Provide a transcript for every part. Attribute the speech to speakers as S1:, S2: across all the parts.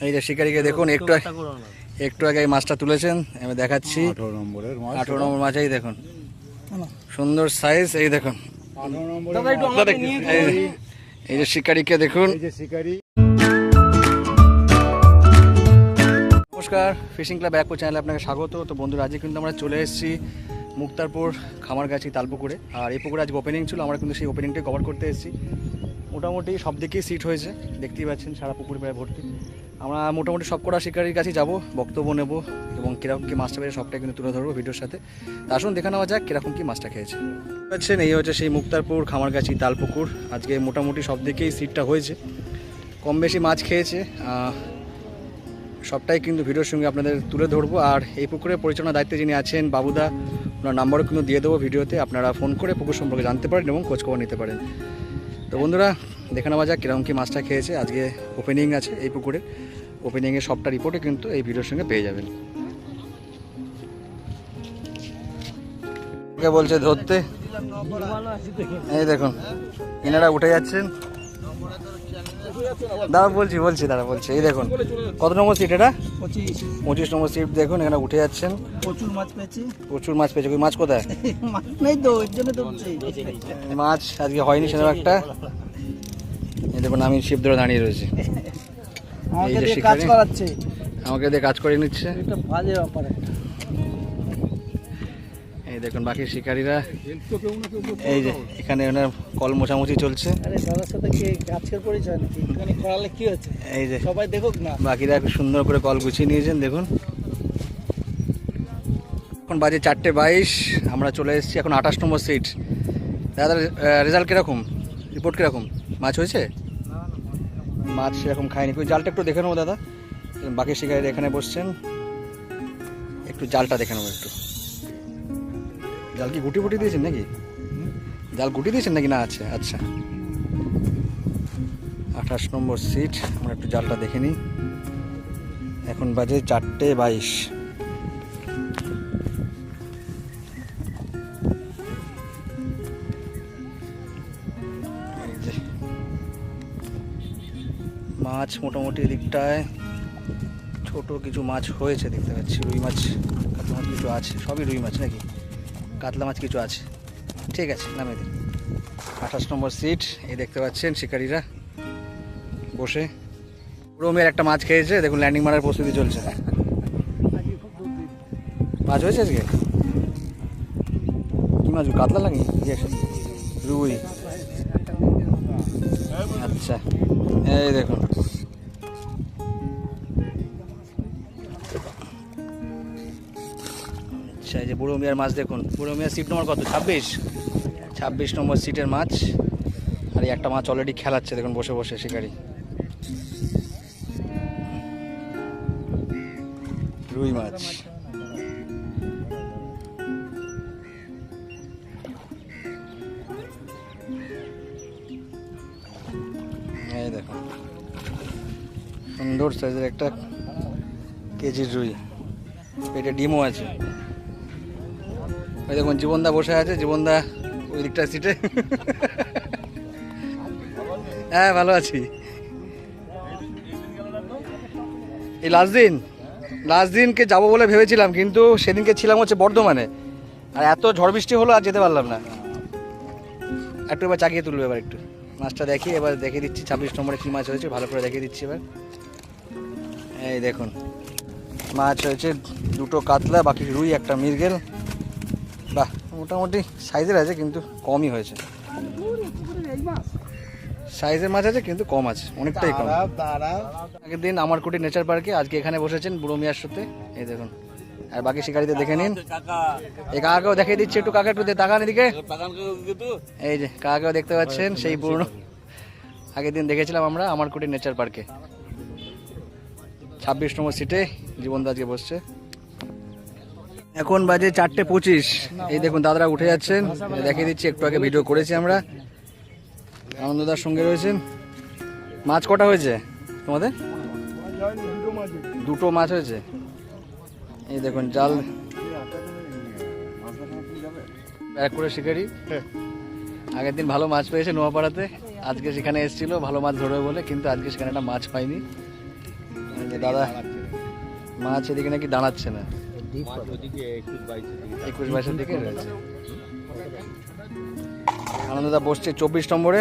S1: এই যে শিকারিকে দেখুন একটু একটু আগে এই মাছটা তুলেছেন আমি দেখাচ্ছি।
S2: আঠারো নম্বরের মাছ।
S1: আঠারো নম্বর মাছ এই দেখুন। সুন্দর সাইজ এই দেখুন। এই যে- শিকারিকে দেখুন।
S2: শিকারি।
S1: নমস্কার ফিশিং ক্লাব ব্যাকো চ্যানেলে আপনাকে স্বাগত। তো বন্ধুরা আজকে কিন্তু আমরা চলে এসেছি মুক্তারপুর খামারগাছি তালপুকুরে। আর এই পুকুরে আজকে ওপেনিং ছিল আমরা কিন্তু সেই ওপেনিংটাই কভার করতে এসেছি। মোটামুটি সব দিকেই সিট হয়েছে। দেখতেই পাচ্ছেন সারা পুকুর প্রায় ভর্তি। আমরা মোটামুটি সব কটা শিকারির কাছে যাব, বক্তব্য নেব এবং কীরকম কী মাছটা পেয়েছে সবটাই কিন্তু তুলে ধরবো ভিডিওর সাথে। আসুন দেখে নেওয়া যাক কীরকম কী মাছটা খেয়েছে। পাচ্ছেন, এই হচ্ছে সেই মুক্তারপুর খামারগাছি তালপুকুর। আজকে মোটামুটি সব দিকেই সিটটা হয়েছে। কম বেশি মাছ খেয়েছে। সবটাই কিন্তু ভিডিওর সঙ্গে আপনাদের তুলে ধরবো। আর এই পুকুরের পরিচালনার দায়িত্বে যিনি আছেন বাবুদা, ওনার নাম্বারও কিন্তু দিয়ে দেবো ভিডিওতে। আপনারা ফোন করে পুকুর সম্পর্কে জানতে পারেন এবং খোঁজখবর নিতে পারেন। তো বন্ধুরা দেখে নেওয়া যাক কীরকম কী মাছটা খেয়েছে। আজকে ওপেনিং আছে এই পুকুরে। ওপেনিংয়ের সবটা রিপোর্টে কিন্তু এই ভিডিওর সঙ্গে পেয়ে যাবেন। ওকে বলছে ধরতে? এই দেখুন এনারা উঠে যাচ্ছেন। দাঁড়া বলছি বলছি দাঁড়া বলছি। এই দেখুন কত নম্বর সিট এটা?
S3: পঁচিশ।
S1: নম্বর সিট দেখুন এখানে উঠে যাচ্ছেন।
S3: প্রচুর মাছ পেয়েছি।
S1: প্রচুর মাছ পেয়েছে। মাছ কোথায়?
S3: মাছ নেই তো
S1: মাছ আজকে হয়নি সেরকম একটা। এই দেখুন আমি শিব ধরে দাঁড়িয়ে রয়েছি।
S3: আমাকে
S1: যে
S3: দিয়ে কাজ করাচ্ছে।
S1: আমাকে দিয়ে কাজ করে নিচ্ছে।
S3: এটা বাজে ব্যাপার
S1: এই দেখুন বাকি শিকারীরা। এই যে এখানে ওনার কল মোছামুছি চলছে।
S3: আরে দাদার সাথে কি আজকের পরিচয় নাকি? একটুখানি করালে কি হচ্ছে
S1: এই যে
S3: সবাই দেখুক না।
S1: বাকিরা সুন্দর করে কল গুছিয়ে নিয়েছেন দেখুন। এখন বাজে চারটে বাইশ আমরা চলে এসেছি এখন আঠাশ নম্বর সিট। দাদা রেজাল্ট কীরকম? রিপোর্ট কীরকম? মাছ হয়েছে? মাছ সেরকম খায়নি। ওই জালটা একটু দেখে নেব, দাদা। বাকি শিকারীরা এখানে বসছেন। একটু জালটা দেখে নেব একটু। জাল কি গুটি ফুটি দিয়েছেন নাকি? জাল গুটি দিয়েছেন নাকি? না আছে আচ্ছা। আঠাশ নম্বর সিট, আমরা একটু জালটা দেখে নিই। এখন বাজে চারটে বাইশ। মাছ মোটামুটি এদিকটায়, ছোট কিছু মাছ হয়েছে দেখতে পাচ্ছি। রুই মাছ, কাতলা মাছ কিছু আছে। সবই রুই মাছ নাকি? কাতলা মাছ কিছু আছে। ঠিক আছে নামে দিন আঠাশ নম্বর সিট, এই দেখতে পাচ্ছেন শিকারীরা বসে। রোমের একটা মাছ খেয়েছে, দেখুন ল্যান্ডিং মারার প্রস্তুতি চলছে। মাছ হয়েছে আজকে? কি মাছ, কাতলা লাগে রুই। আচ্ছা এই দেখুন। আচ্ছা এই যে বুড়ো মিয়ার মাছ দেখুন। বুড়ো মিয়ার সিট নম্বর কত? ছাব্বিশ? ছাব্বিশ নম্বর সিটের মাছ। আর এই একটা মাছ অলরেডি খেলাচ্ছে, দেখুন বসে বসে শিকারি। রুই মাছ। এই দেখুন। সুন্দর সাইজের একটা কেজির রুই। পেটে ডিমও আছে। ওই দেখুন, জীবনদা বসে আছে, জীবনদা ওই দিকটা সিটে। হ্যাঁ ভালো আছি। এই লাস্ট দিন লাস্ট দিনকে যাব বলে ভেবেছিলাম, কিন্তু সেদিনকে ছিলাম হচ্ছে বর্ধমানে। আর এত ঝড় বৃষ্টি হলো, আর যেতে পারলাম না। একটু এবার চাকিয়ে তুলবে এবার একটু। মাছটা দেখি, এবার দেখিয়ে দিচ্ছি, ছাব্বিশ নম্বরে কী মাছ হয়েছে, ভালো করে দেখিয়ে দিচ্ছি এবার। এই দেখুন, মাছ হয়েছে দুটো কাতলা, বাকি রুই, একটা মিরগেল বাহ মোটামুটি সাইজের আছে কিন্তু কমই হয়েছে। সাইজের মাছ আছে কিন্তু কম আছে অনেকটাই কম। আগের দিন আমার কুটি নেচার পার্কে আজকে এখানে বসেছেন বুড়ো মিয়ার সাথে এই দেখুন আর বাকি শিকারিদের দেখে নিন। এই কাকাকেও দেখিয়ে দিচ্ছি একটু কাকা একটু তাকান এদিকে। এই যে কাকাকেও দেখতে পাচ্ছেন সেই পুরনো। আগের দিন দেখেছিলাম আমরা আমার কুটি নেচার পার্কে। ছাব্বিশ নম্বর সিটে জীবনদা আজকে বসছে। এখন বাজে চারটে পঁচিশ। এই দেখুন, দাদারা উঠে যাচ্ছেন। দেখিয়ে দিচ্ছি, একটু আগে ভিডিও করেছি আমরা। আনন্দদার সঙ্গে রয়েছেন। মাছ কটা হয়েছে তোমাদের? দুটো মাছ হয়েছে। এই দেখুন, জাল। এক করে শিকারি। আগের দিন ভালো মাছ পেয়েছে নোয়াপাড়াতে। আজকে সেখানে এসেছিল, ভালো মাছ ধরবে বলে, কিন্তু আজকে সেখানে একটা মাছ যে দাদা, মাছ এদিকে নাকি দাঁড়াচ্ছে না। একুশ বাইশের দিকে রয়েছে। আনন্দদা বসছে চব্বিশ নম্বরে।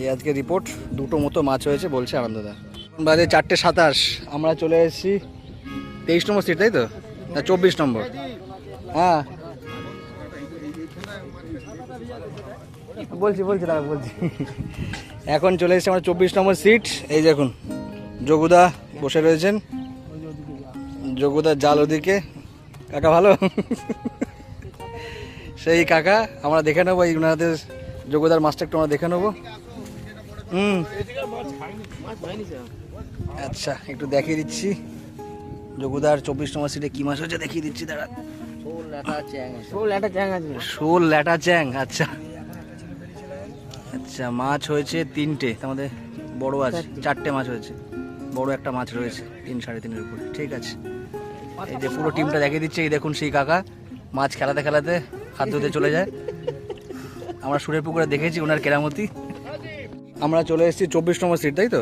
S1: এই আজকে রিপোর্ট দুটো মতো মাছ হয়েছে বলছে আনন্দদা। বাজে চারটে সাতাশ। আমরা চলে এসেছি তেইশ নম্বর সিট তাই তো? না চব্বিশ নম্বর। হ্যাঁ। বলছি বলছি দাদা বলছি। এখন চলে এসেছি আমরা চব্বিশ নম্বর সিট এই দেখুন যোগুদা বসে রয়েছেন। যোগুদার জাল ওদিকে। কাকা ভালো? সেই কাকা, আমরা দেখে নেব, এই ওনাদের যোগদার মাছটা একটু আমরা দেখে নেব। হুম। আচ্ছা একটু দেখিয়ে দিচ্ছি। যোগদার চব্বিশ নম্বর সিটে কি মাছ হচ্ছে দেখিয়ে দিচ্ছি, দাঁড়া।
S3: শোল
S1: ল্যাটা চ্যাং আচ্ছা। আচ্ছা মাছ হয়েছে তিনটে আমাদের বড় আছে, চারটে মাছ হয়েছে। বড় একটা মাছ রয়েছে, তিন সাড়ে তিনের উপরে, ঠিক আছে। এই যে পুরো টিমটা দেখিয়ে দিচ্ছে, এই দেখুন সেই কাকা, মাছ খেলাতে খেলাতে হাত ধুতে চলে যায়। আমরা সুরের পুকুরে দেখেছি ওনার কেরামতি। আমরা চলে এসেছি চব্বিশ নম্বর সিট তাই তো?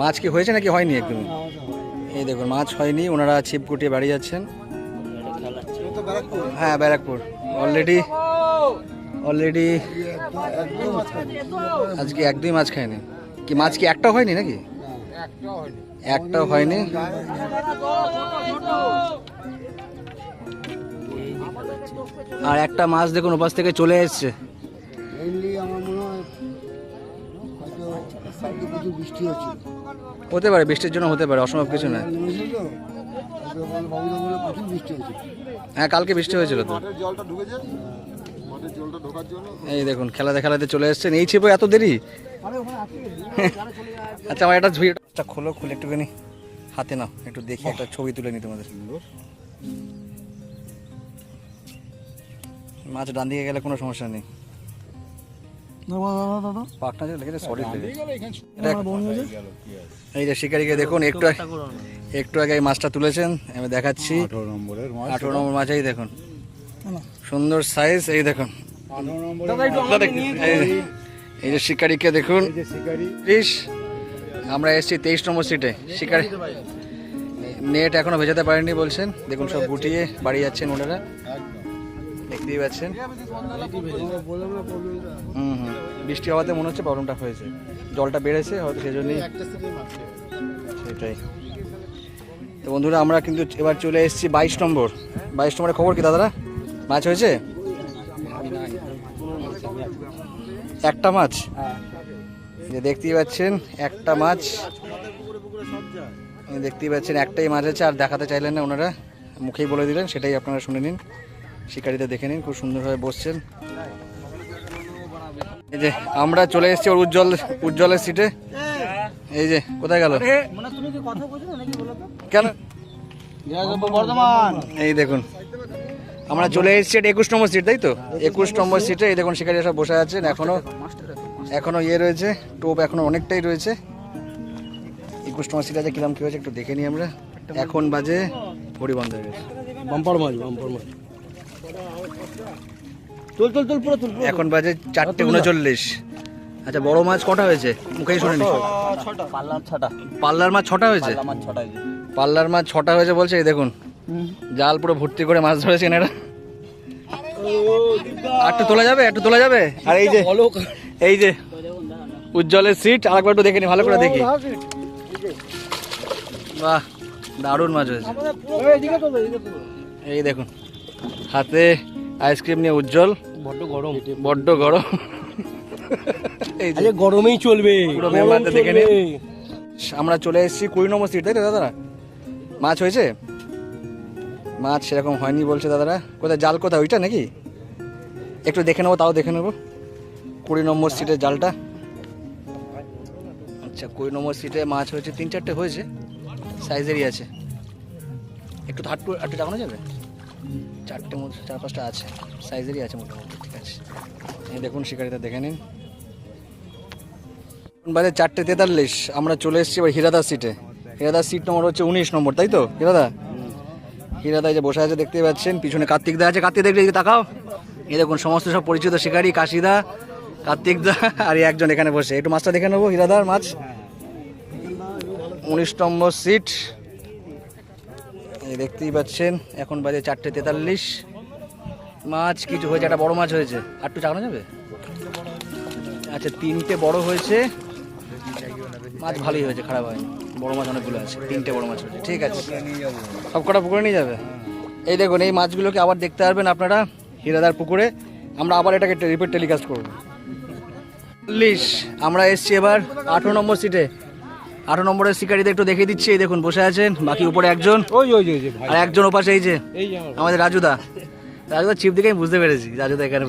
S1: মাছ কি হয়েছে নাকি হয়নি একদমই এই দেখুন, মাছ হয়নি, ওনারা ছিপ কুটিয়ে বাড়ি যাচ্ছেন। হ্যাঁ ব্যারাকপুর। অলরেডি অলরেডি আজকে একদমই মাছ খায়নি। কি, মাছ কি একটাও হয়নি নাকি? হয়নি। আর একটা মাছ দেখুন, ওপাশ থেকে চলে এসছে। হতে পারে, বৃষ্টির জন্য হতে পারে, অসম্ভব কিছু না হ্যাঁ কালকে বৃষ্টি হয়েছিল তো। এই দেখুন, খেলাতে খেলাতে চলে এসছেন। এই ছিপ এত দেরি? আচ্ছা আমার একটা ভিডিওটা খোলো খুলে একটুখানি হাতে নাও একটু দেখি একটা ছবি তুলে নি তোমাদের। মাছ ডান দিকে গেলে কোনো সমস্যা নেই। এই যে শিকারিকে দেখুন একটু আগে- একটু আগে এই মাছটা তুলেছেন আমি দেখাচ্ছি।
S2: আঠারো নম্বরের মাছ।
S1: নম্বর মাছ এই দেখুন। সুন্দর সাইজ এই দেখুন। এই যে- শিকারিকে দেখুন।
S2: এই শিকারি।
S1: ত্রিশ আমরা এসেছি তেইশ নম্বর সিটে শিকার নেট এখনও ভেজাতে পারেনি বলছেন। দেখুন সব গুটিয়ে বাড়ি যাচ্ছেন ওনারা। দেখতেই পাচ্ছেন। হুম হুম। বৃষ্টি হওয়াতে মনে হচ্ছে প্রবলেমটা হয়েছে। জলটা বেড়েছে, হয়তো সেজন্যই সেটাই। তো বন্ধুরা, আমরা কিন্তু এবার চলে এসেছি বাইশ নম্বর। বাইশ নম্বরের খবর কি দাদারা? মাছ হয়েছে? একটা মাছ। যে দেখতেই পাচ্ছেন একটা মাছ। দেখতেই পাচ্ছেন একটাই মাছ আছে আর দেখাতে চাইলেন না ওনারা। মুখেই বলে দিলেন সেটাই আপনারা শুনে নিন। শিকারিতে দেখে নিন খুব সুন্দরভাবে বসছেন। এই যে আমরা চলে এসেছি ওর উজ্জ্বল উজ্জ্বলের সিটে এই যে কোথায় গেল? কেন?
S3: বর্ধমান।
S1: এই দেখুন আমরা চলে এসেছি একুশ নম্বর সিট তাই তো? একুশ নম্বর সিটে এই দেখুন শিকারি সব বসে আছেন এখনও। এখনও ইয়ে রয়েছে টোপ এখনও অনেকটাই রয়েছে। একুশ সিট আছে কিরম কি হয়েছে একটু দেখে নিই আমরা। এখন বাজে ঘড়ি বন্ধ হয়ে গেছে।
S3: বাম্পার মাছ বাম্পার মাছ। চল চল চল পুরো তুল
S1: এখন বাজে চারটে উনচল্লিশ। আচ্ছা বড় মাছ কটা হয়েছে? মুখেই শুনে নি
S3: পাল্লার ছটা।
S1: পাল্লার মাছ ছটা হয়েছে? পাল্লার মাছ ছটা হয়েছে। বলছে এই দেখুন। জাল পুরো ভর্তি করে মাছ ধরেছেন এরা। আর একটু তোলা যাবে একটু তোলা যাবে? আর এই যে এই যে উজ্জ্বলের সিট আরেকবার একটু দেখে নি ভালো করে দেখি। বাহ দারুণ মাছ হয়েছে। এই দেখুন হাতে আইসক্রিম নিয়ে উজ্জ্বল।
S3: বড্ড গরম।
S1: বড্ড গরম। এই যে
S3: গরমেই চলবে।
S1: পুরো
S3: গরম
S1: মেম্বারটা দেখে। নিন। আমরা চলে এসেছি কুড়ি নম্বর সিট তাই তো দাদারা? মাছ হয়েছে? মাছ সেরকম হয়নি বলছে দাদারা। কোথায় জাল কোথায় ওইটা নাকি? একটু দেখে নেব তাও দেখে নেব। কুড়ি নম্বর সিটের জালটা। আচ্ছা কুড়ি নম্বর সিটে মাছ হয়েছে, তিন চারটে হয়েছে সাইজেরই আছে। একটু হাটটু একটু দেখানো যাবে? চারটে মতো, চার পাঁচটা আছে সাইজেরই আছে মোটামুটি, ঠিক আছে। দেখুন, শিকারিটা দেখে নিন। বাজে চারটে তেতাল্লিশ, আমরা চলে এসেছি এবার হিরাদার সিটে। হিরাদার সিট নম্বর হচ্ছে উনিশ নম্বর, তাই তো, হিরাদা? হিরাদা যে বসে আছে, দেখতেই পাচ্ছেন, পিছনে কার্তিক দা আছে, কার্তিক দেখলে তাকাও। এই দেখুন, সমস্ত সব পরিচিত শিকারী, কাশিদা কার্তিক দা আর একজন এখানে বসে। একটু মাছটা দেখে নেব, হিরাদার মাছ। উনিশ নম্বর সিট। এই দেখতেই পাচ্ছেন, এখন বাজে চারটে তেতাল্লিশ। মাছ কিছু হয়েছে, একটা বড় মাছ হয়েছে। আর একটু চালানো যাবে? আচ্ছা তিনটে বড় হয়েছে। মাছ ভালোই হয়েছে, খারাপ হয়নি। বড় মাছ অনেকগুলো আছে, তিনটে বড় মাছ হয়েছে। ঠিক আছে। সব কটা পুকুরে নিয়ে যাবে? এই দেখুন, এই মাছগুলোকে আবার দেখতে পারবেন আপনারা, হিরাদার পুকুরে। আমরা আবার এটাকে রিপিট টেলিকাস্ট করব। চল্লিশ। আমরা এসছি এবার আঠেরো নম্বর সিটে আঠেরো নম্বরের শিকারিদের একটু দেখিয়ে দিচ্ছি এই দেখুন বসে আছেন বাকি উপরে একজন।
S3: ওই ওই ওই
S1: আর একজন ওপাশে এই যে
S3: এই যে
S1: আমাদের রাজুদা। রাজুদার চিপ দেখে আমি বুঝতে পেরেছি রাজুদা এখানে।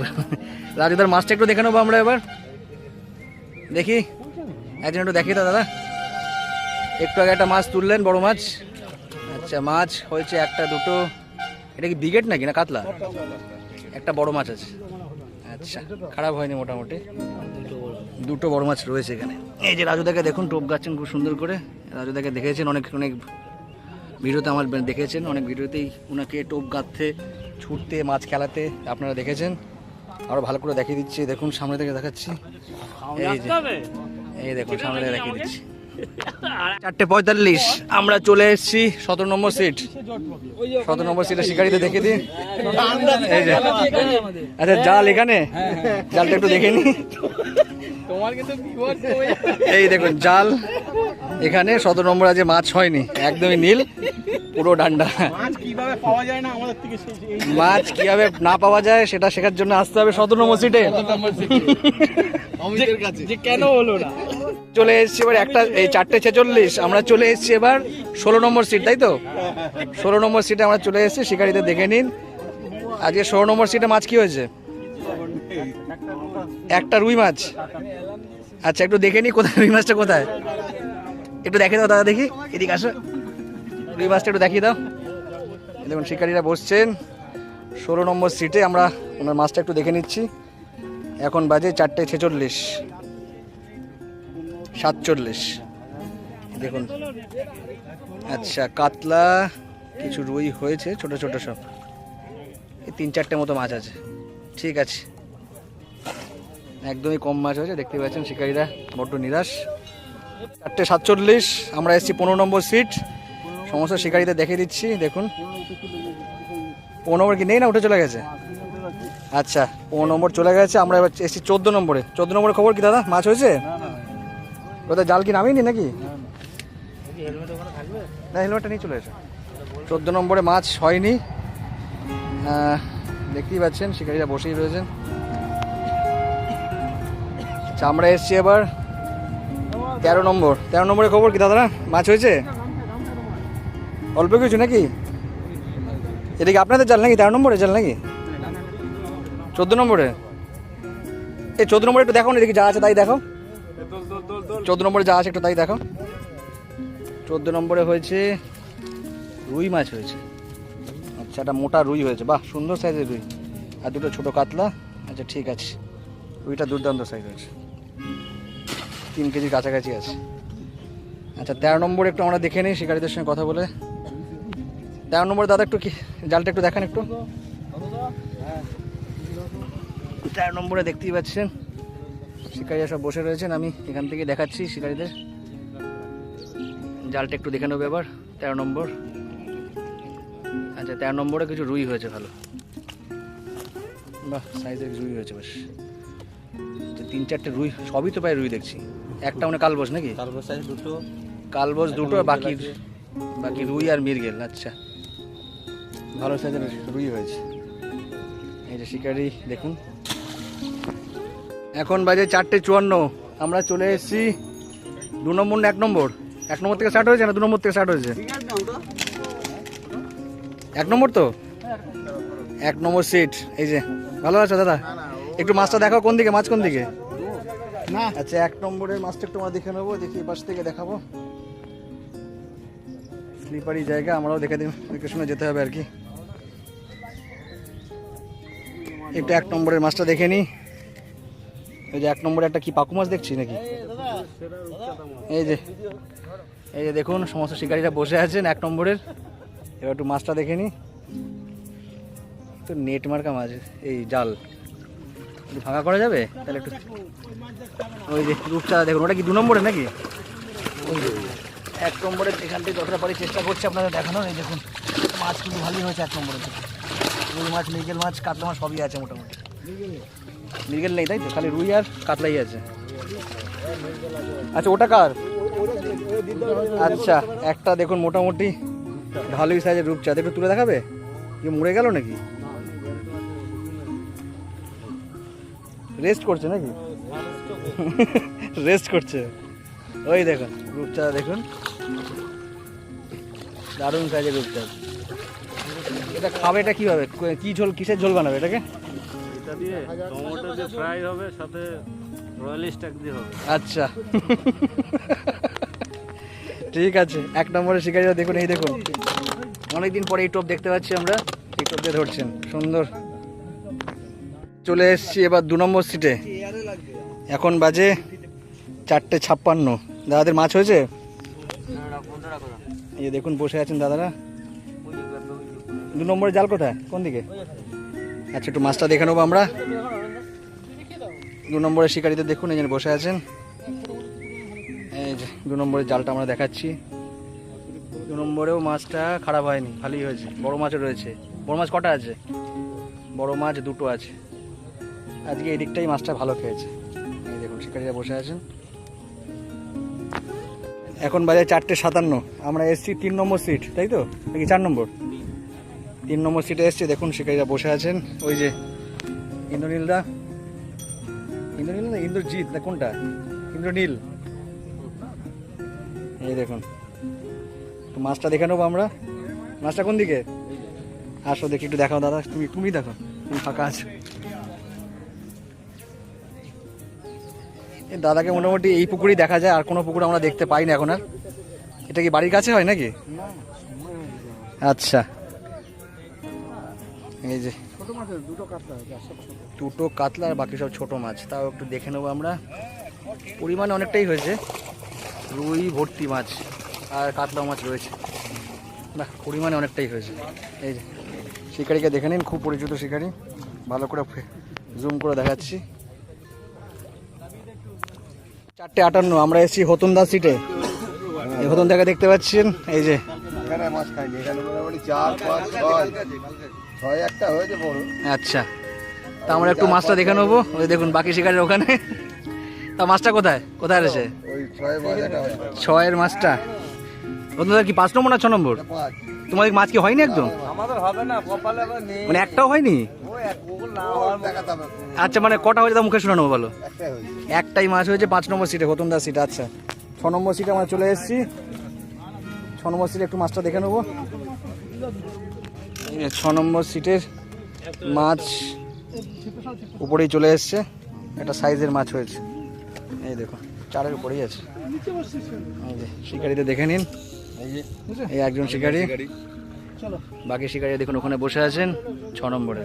S1: রাজুদার মাছটা একটু দেখে নেব আমরা এবার। দেখি একজন একটু দেখি তো দাদা। একটু আগে একটা মাছ তুললেন বড় মাছ। আচ্ছা মাছ হয়েছে একটা দুটো। এটা কি বিগেট নাকি না কাতলা? একটা বড় মাছ আছে। আচ্ছা খারাপ হয়নি মোটামুটি। দুটো বড় মাছ রয়েছে এখানে। এই যে রাজুদাকে দেখুন টোপ গাচ্ছেন খুব সুন্দর করে। রাজুদাকে দেখেছেন অনেক অনেক ভিডিওতে আমার দেখেছেন অনেক ভিডিওতেই ওনাকে টোপ গাঁথতে ছুটতে মাছ খেলাতে আপনারা দেখেছেন। আরও ভালো করে দেখিয়ে দিচ্ছি দেখুন সামনে থেকে দেখাচ্ছি। এই যে এই দেখুন সামনে থেকে দেখিয়ে দিচ্ছি। চারটে পঁয়তাল্লিশ আমরা চলে এসেছি সতেরো নম্বর সিট। সতেরো নম্বর সিটে শিকারিতে দেখে দিন। এই যে আচ্ছা জাল এখানে? জালটা একটু দেখে নি
S3: তোমার কিন্তু
S1: এই দেখুন জাল এখানে সতেরো নম্বর আছে মাছ হয়নি একদমই নীল পুরো ডান্ডা।
S3: মাছ কীভাবে না আমাদের থেকে সেই এই
S1: মাছ কীভাবে না পাওয়া যায় সেটা শেখার জন্য আসতে হবে সতেরো নম্বর সিটে
S3: অমিতের কাছে। যে কেন হলো না?
S1: চলে এসেছি এবার একটা এই চারটে ছেচল্লিশ আমরা চলে এসেছি এবার ষোলো নম্বর সিট তাই তো? ষোলো নম্বর সিটে আমরা চলে এসেছি শিকারিতে দেখে নিন। আজকে ষোলো নম্বর সিটে মাছ কি হয়েছে? একটা রুই মাছ? আচ্ছা একটু দেখে নিই কোথায়, রুই মাছটা কোথায়? একটু দেখে দাও দাদা দেখি, এদিকে আসো। রুই মাছটা একটু দেখিয়ে দাও। দেখুন, শিকারীরা বসছেন। ষোলো নম্বর সিটে আমরা ওনার মাছটা একটু দেখে নিচ্ছি। এখন বাজে চারটে ছেচল্লিশ। সাতচল্লিশ। দেখুন। আচ্ছা কাতলা, কিছু রুই হয়েছে, ছোট ছোট সব। এই তিন চারটে মতো মাছ আছে। ঠিক আছে। একদমই কম মাছ হয়েছে, দেখতে পাচ্ছেন শিকারীরা বড্ড নিরাশ। চারটে সাতচল্লিশ, আমরা এসেছি পনেরো নম্বর সিট সমস্ত শিকারীদের দেখে দিচ্ছি, দেখুন। পনেরো নম্বর কি, নেই না, উঠে চলে গেছে? আচ্ছা পনেরো নম্বর চলে গেছে, আমরা এবার এসেছি চোদ্দ নম্বরে। চোদ্দ নম্বরের খবর কি, দাদা, মাছ হয়েছে? কোথায়, জাল কি নামিনি নাকি? না হেলমেটটা নিয়ে চলে এসো। চোদ্দ নম্বরে মাছ হয়নি। দেখতেই পাচ্ছেন, শিকারীরা বসেই রয়েছেন। আচ্ছা আমরা এসছি এবার তেরো নম্বর। তেরো নম্বরের খবর কি দাদারা? মাছ হয়েছে? অল্প কিছু নাকি? এদিকে আপনাদের জাল নাকি? তেরো নম্বরে জাল নাকি? চোদ্দ নম্বরে? এই চোদ্দ নম্বরে একটু দেখো না যা আছে তাই দেখো। চোদ্দ নম্বরে যা আছে একটু তাই দেখো। চোদ্দ নম্বরে হয়েছে রুই মাছ হয়েছে। আচ্ছা একটা মোটা রুই হয়েছে। বাহ, সুন্দর সাইজের রুই। আর দুটো ছোটো কাতলা। আচ্ছা ঠিক আছে। রুইটা দুর্দান্ত সাইজ হয়েছে। তিন কেজির কাছাকাছি আছে। আচ্ছা তেরো নম্বর একটু আমরা দেখে নিই শিকারীদের সঙ্গে কথা বলে। তেরো নম্বরে দাদা একটু কি, জালটা একটু দেখান একটু। তেরো নম্বরে দেখতেই পাচ্ছেন, শিকারীরা সব বসে রয়েছেন, আমি এখান থেকে দেখাচ্ছি শিকারীদের। জালটা একটু দেখে নেব এবার, তেরো নম্বর। আচ্ছা তেরো নম্বরে কিছু রুই হয়েছে, ভালো। বাহ, সাইজের রুই হয়েছে, বেশ। তিন চারটে রুই, সবই তো প্রায় রুই দেখছি। একটা মানে কালবোস নাকি?
S3: তারপর সাইজ দুটো।
S1: কালবোস দুটো বাকি বাকি রুই আর মিরগেল আচ্ছা। ভালো সাইজের রুই হয়েছে। এই যে শিকারি দেখুন। এখন বাজে চারটে চুয়ান্ন। আমরা চলে এসেছি দু নম্বর না এক নম্বর? এক নম্বর থেকে স্টার্ট হয়েছে না দু নম্বর থেকে স্টার্ট হয়েছে? এক নম্বর তো? এক নম্বর সিট এই যে ভালো আছো দাদা? একটু মাছটা দেখো কোন দিকে মাছ কোন দিকে?
S2: না।
S1: আচ্ছা এক নম্বরের মাছটা একটু আমরা দেখে নেব, দেখি এই পাশ থেকে দেখাবো। স্লিপারি জায়গা, আমরাও দেখে দিন দেখে শুনে যেতে হবে আর কি। এটা এক নম্বরের মাছটা দেখে নিই এই যে এক নম্বরে একটা কি, পাকু মাছ দেখছি নাকি? এই যে এই যে দেখুন, সমস্ত শিকারীরা বসে আছেন এক নম্বরের। এবার একটু মাছটা দেখে নিই তো নেট মার্কা মাছ, এই জাল। ফাঁকা করা যাবে? তাহলে একটু ওই যে রূপচাঁদা দেখুন, ওটা কি দু নম্বরে নাকি? এক নম্বরের এখান থেকে যতটা পারি চেষ্টা করছি আপনাদের দেখানোর, এই দেখুন, মাছ কিন্তু ভালোই হয়েছে এক নম্বরে রুই মাছ, মৃগেল মাছ, কাতলা মাছ সবই আছে মোটামুটি। মৃগেল নেই তাই তো? খালি রুই আর কাতলাই আছে। আচ্ছা ওটা কার? আচ্ছা একটা দেখুন মোটামুটি ভালোই সাইজের রূপচাঁদ। একটু তুলে দেখাবে? কি মরে গেল নাকি? রেস্ট করছে নাকি? রেস্ট করছে। ওই দেখুন রূপচাঁদা দেখুন। দারুণ সাইজের রূপচাঁদ। এটা খাবে এটা কীভাবে? কি ঝোল কিসের ঝোল বানাবে এটাকে?
S4: এটা দিয়ে টমেটো দিয়ে ফ্রাই হবে সাথে রয়্যাল স্ট্যাক দিয়ে হবে।
S1: আচ্ছা। ঠিক আছে এক নম্বরে শিকারিরা দেখুন এই দেখুন। অনেকদিন পরে এই টোপ দেখতে পাচ্ছি আমরা এই টোপ দিয়ে ধরছেন সুন্দর। চলে এসেছি এবার দু নম্বর সিটে এখন বাজে চারটে ছাপ্পান্ন। দাদাদের মাছ হয়েছে? এই দেখুন, বসে আছেন দাদারা। দু নম্বরের জাল কোথায়? কোন দিকে? আচ্ছা একটু মাছটা দেখে নেব আমরা। দু নম্বরের শিকারিতে দেখুন, এই বসে আছেন। এই যে দু নম্বরের জালটা আমরা দেখাচ্ছি। দু নম্বরেও মাছটা খারাপ হয়নি ভালোই হয়েছে। বড় মাছও রয়েছে। বড় মাছ কটা আছে? বড় মাছ দুটো আছে। আজকে এই দিকটাই মাছটা ভালো খেয়েছে। এই দেখুন, শিকারিরা বসে আছেন। এখন বাজে চারটে সাতান্ন। আমরা এসছি তিন নম্বর সিট তাই তো? নাকি চার নম্বর? তিন নম্বর সিটে এসছি, দেখুন শিকারিরা বসে আছেন। ওই যে ইন্দ্রনীলদা। ইন্দ্রনীল না, ইন্দ্রজিৎ না কোনটা? ইন্দ্রনীল। এই দেখুন। তো মাছটা দেখে নেব আমরা। মাছটা কোন দিকে? আসো, দেখি, একটু দেখাও দাদা। তুমি তুমি দেখো তুমি ফাঁকা আছো। দাদাকে মোটামুটি এই পুকুরেই দেখা যায়, আর কোনো পুকুর আমরা দেখতে পাই না এখন আর। এটা কি বাড়ির কাছে হয় নাকি? আচ্ছা। এই যে।
S2: দুটো কাতলা আর
S1: বাকি সব ছোট মাছ। তাও একটু দেখে নেব আমরা। পরিমাণ অনেকটাই হয়েছে। রুই, ভর্তি মাছ আর কাতলা মাছ রয়েছে। না পরিমাণে অনেকটাই হয়েছে। এই যে, শিকারিকে দেখে নিন, খুব পরিচিত শিকারি। ভালো করে জুম করে দেখাচ্ছি। চারটে আটান্ন আমরা এসেছি হতনদা সিটে এই হতন দেখা দেখতে পাচ্ছেন এই যে। আচ্ছা। তা আমরা একটু মাছটা দেখে নেব। ওই দেখুন বাকি শিকারের ওখানে। তা মাছটা কোথায়? কোথায় রয়েছে? ছয়ের মাছটা। ওদের কি পাঁচ নম্বর না ছ নম্বর? তোমাদের মাছ কি হয়নি একদম? মানে একটাও হয়নি? আচ্ছা মানে কটা হয়েছে তা মুখে শোনানো বলো।
S2: একটাই হয়েছে।
S1: মাছ হয়েছে পাঁচ নম্বর সিটে হতনদার সিট আচ্ছা। ছ নম্বর সিটে আমরা চলে এসেছি। ছ নম্বর সিটে একটু মাছটা দেখে নেব। ছ নম্বর সিটের মাছ উপরেই চলে এসছে। একটা সাইজের মাছ হয়েছে। এই দেখো চারের উপরেই আছে। শিকারিতে দেখে নিন। এই একজন শিকারি। বাকি শিকারি দেখুন ওখানে বসে আছেন ছ নম্বরে।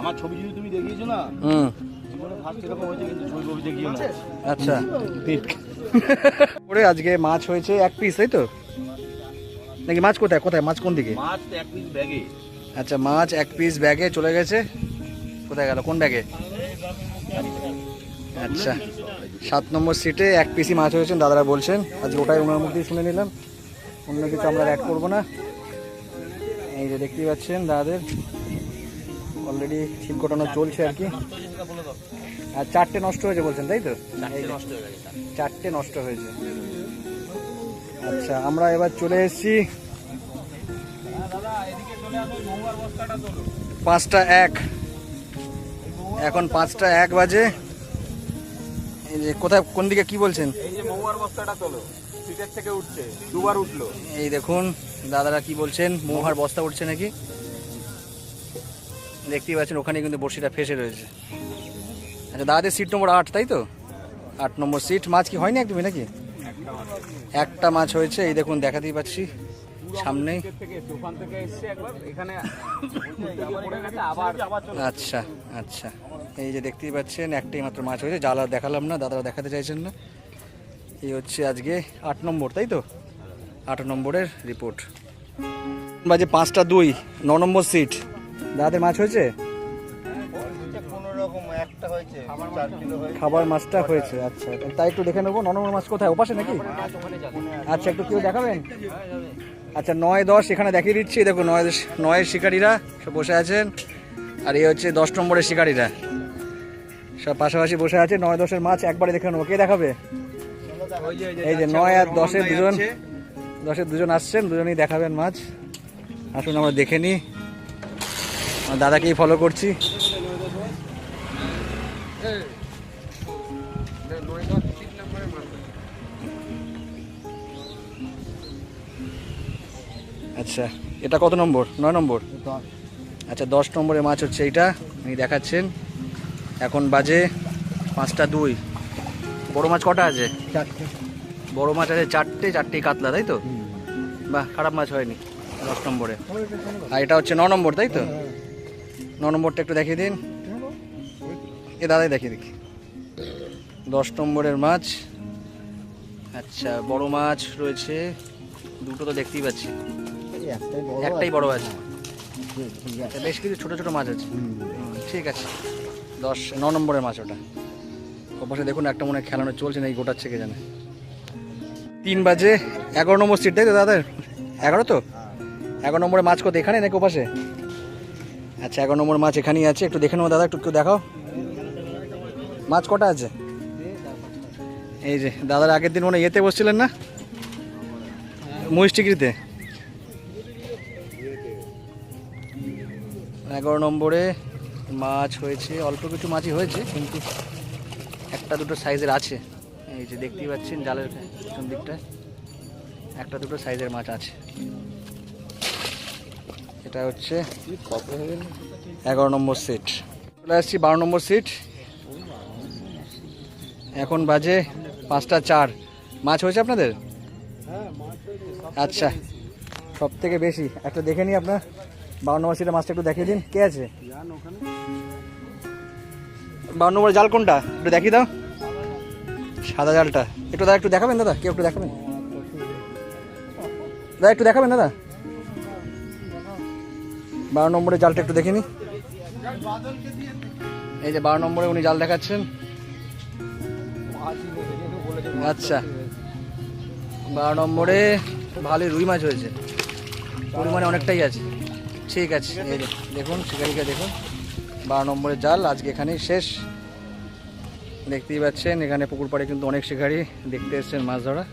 S4: আমার ছবি যদি তুমি দেখিয়েছো না
S1: হুম। আচ্ছা। আজকে মাছ হয়েছে এক পিস তাই তো? নাকি মাছ কোথায় কোথায় মাছ কোন দিকে?
S4: মাছ এক পিস ব্যাগে
S1: আচ্ছা মাছ এক পিস ব্যাগে চলে গেছে। কোথায় গেল কোন ব্যাগে আচ্ছা সাত নম্বর সিটে এক পিসি মাছ হয়েছেন দাদারা বলছেন। আজকে ওটাই ওনার মুখ দিয়ে শুনে নিলাম। অন্য কিছু আমরা অ্যাড করব না। এই যে দেখতেই পাচ্ছেন দাদাদের। অলরেডি ছিপ কোটানো চলছে আর কি। আর চারটে নষ্ট হয়েছে বলছেন তাই তো? চারটে নষ্ট হয়েছে। আচ্ছা আমরা এবার চলে এসেছি। পাঁচটা এক। এখন পাঁচটা এক বাজে। এই যে কোথায় কোন দিকে কি বলছেন?
S4: এই যে মহুয়ার বস্তাটা তোলো সিটের থেকে উঠছে দুবার উঠল।
S1: এই দেখুন দাদারা কি বলছেন? মৌহার বস্তা উঠছে নাকি? দেখতেই পাচ্ছেন ওখানে কিন্তু বড়শিটা ফেসে রয়েছে। আচ্ছা দাদাদের সিট নম্বর আট তাই তো? আট নম্বর সিট মাছ কি হয়নি একদমই নাকি? একটা মাছ হয়েছে এই দেখুন দেখাতেই পাচ্ছি।
S4: চলে
S1: আচ্ছা আচ্ছা। এই যে দেখতেই পাচ্ছেন, একটাই মাত্র মাছ হয়েছে জ্বালা দেখালাম না, দাদারা দেখাতে চাইছেন না। এই হচ্ছে আজকে আট নম্বর, তাই তো? আট নম্বরের রিপোর্ট বাজে পাঁচটা দুই, ন নম্বর সিট দাদাদের মাছ হয়েছে? খাবার মাছটা হয়েছে আচ্ছা। তাই একটু দেখে নেব, ন নম্বর মাছ কোথায়? ওপাশে নাকি? আচ্ছা একটু কেউ দেখাবেন? আচ্ছা নয় দশ, এখানে দেখিয়ে দিচ্ছি দেখো নয় নয়ের শিকারীরা বসে আছেন। আর এই হচ্ছে দশ নম্বরের শিকারীরা। সব পাশাপাশি বসে আছে নয় দশের মাছ একবারে দেখে নেব। কে দেখাবে? এই যে নয় আর দশের দুজন দশের দুজন আসছেন দুজনেই দেখাবেন মাছ। আসুন আমরা দেখে নিই। আমার দাদাকেই ফলো করছি। আচ্ছা এটা কত নম্বর? নয় নম্বর? আচ্ছা দশ নম্বরের মাছ হচ্ছে এইটা। উনি দেখাচ্ছেন। এখন বাজে পাঁচটা দুই। বড় মাছ কটা আছে?
S2: চারটে।
S1: বড় মাছ আছে চারটে চারটেই কাতলা তাই তো? বাহ খারাপ মাছ হয়নি দশ নম্বরে। আর এটা হচ্ছে ন নম্বর তাই তো? ন নম্বরটা একটু দেখিয়ে দিন। এ দাদাই দেখিয়ে দেখি দশ নম্বরের মাছ। আচ্ছা বড় মাছ রয়েছে। দুটো তো দেখতেই পাচ্ছি।
S2: একটাই বড়
S1: আছে। বেশ কিছু ছোট ছোট মাছ আছে। ঠিক আছে। দশ, ন নম্বরের মাছ ওটা। ওপাশে দেখুন, একটা মনে খেলানো চলছে না এই গোটাচ্ছে কে জানে। তিন বাজে এগারো নম্বর সিট তাই তো দাদা? এগারো তো? এগারো নম্বরের মাছ কত, এখানে নাকি ওপাশে? আচ্ছা এগারো নম্বর মাছ এখানেই আছে, একটু দেখে নেব দাদা, একটু একটু দেখাও। মাছ কটা আছে? এই যে, দাদার আগের দিন মনে ইয়েতে বসছিলেন না? মহিষটিগিরিতে এগারো নম্বরে মাছ হয়েছে, অল্প কিছু মাছই হয়েছে, কিন্তু একটা দুটো সাইজের আছে। এই যে দেখতেই পাচ্ছেন জালের পিছন দিকটায়, একটা দুটো সাইজের মাছ আছে। এটা হচ্ছে এগারো নম্বর সিট। চলে আসছি বারো নম্বর সিট। এখন বাজে পাঁচটা চার। মাছ হয়েছে আপনাদের? আচ্ছা সব থেকে বেশি। একটা দেখে নিই আপনার। বারো নম্বর সিটে মাছটা একটু দেখিয়ে দিন। কে আছে? বারো নম্বর জাল কোনটা? একটু দেখিয়ে দাও। সাদা জালটা। একটু দাদা একটু দেখাবেন দাদা? কেউ একটু দেখাবেন? দাদা একটু দেখাবেন দাদা? বারো নম্বরের জালটা একটু দেখে নি। এই যে বারো নম্বরে উনি জাল দেখাচ্ছেন। আচ্ছা। বারো নম্বরে ভালোই রুই মাছ হয়েছে। পরিমাণে অনেকটাই আছে। ঠিক আছে দেখুন, শিকারিকা দেখুন। বারো নম্বরের জাল, আজকে এখানেই শেষ। দেখতেই পাচ্ছেন, এখানে পুকুর পাড়ে কিন্তু অনেক শিকারি দেখতে এসছেন মাছ ধরা।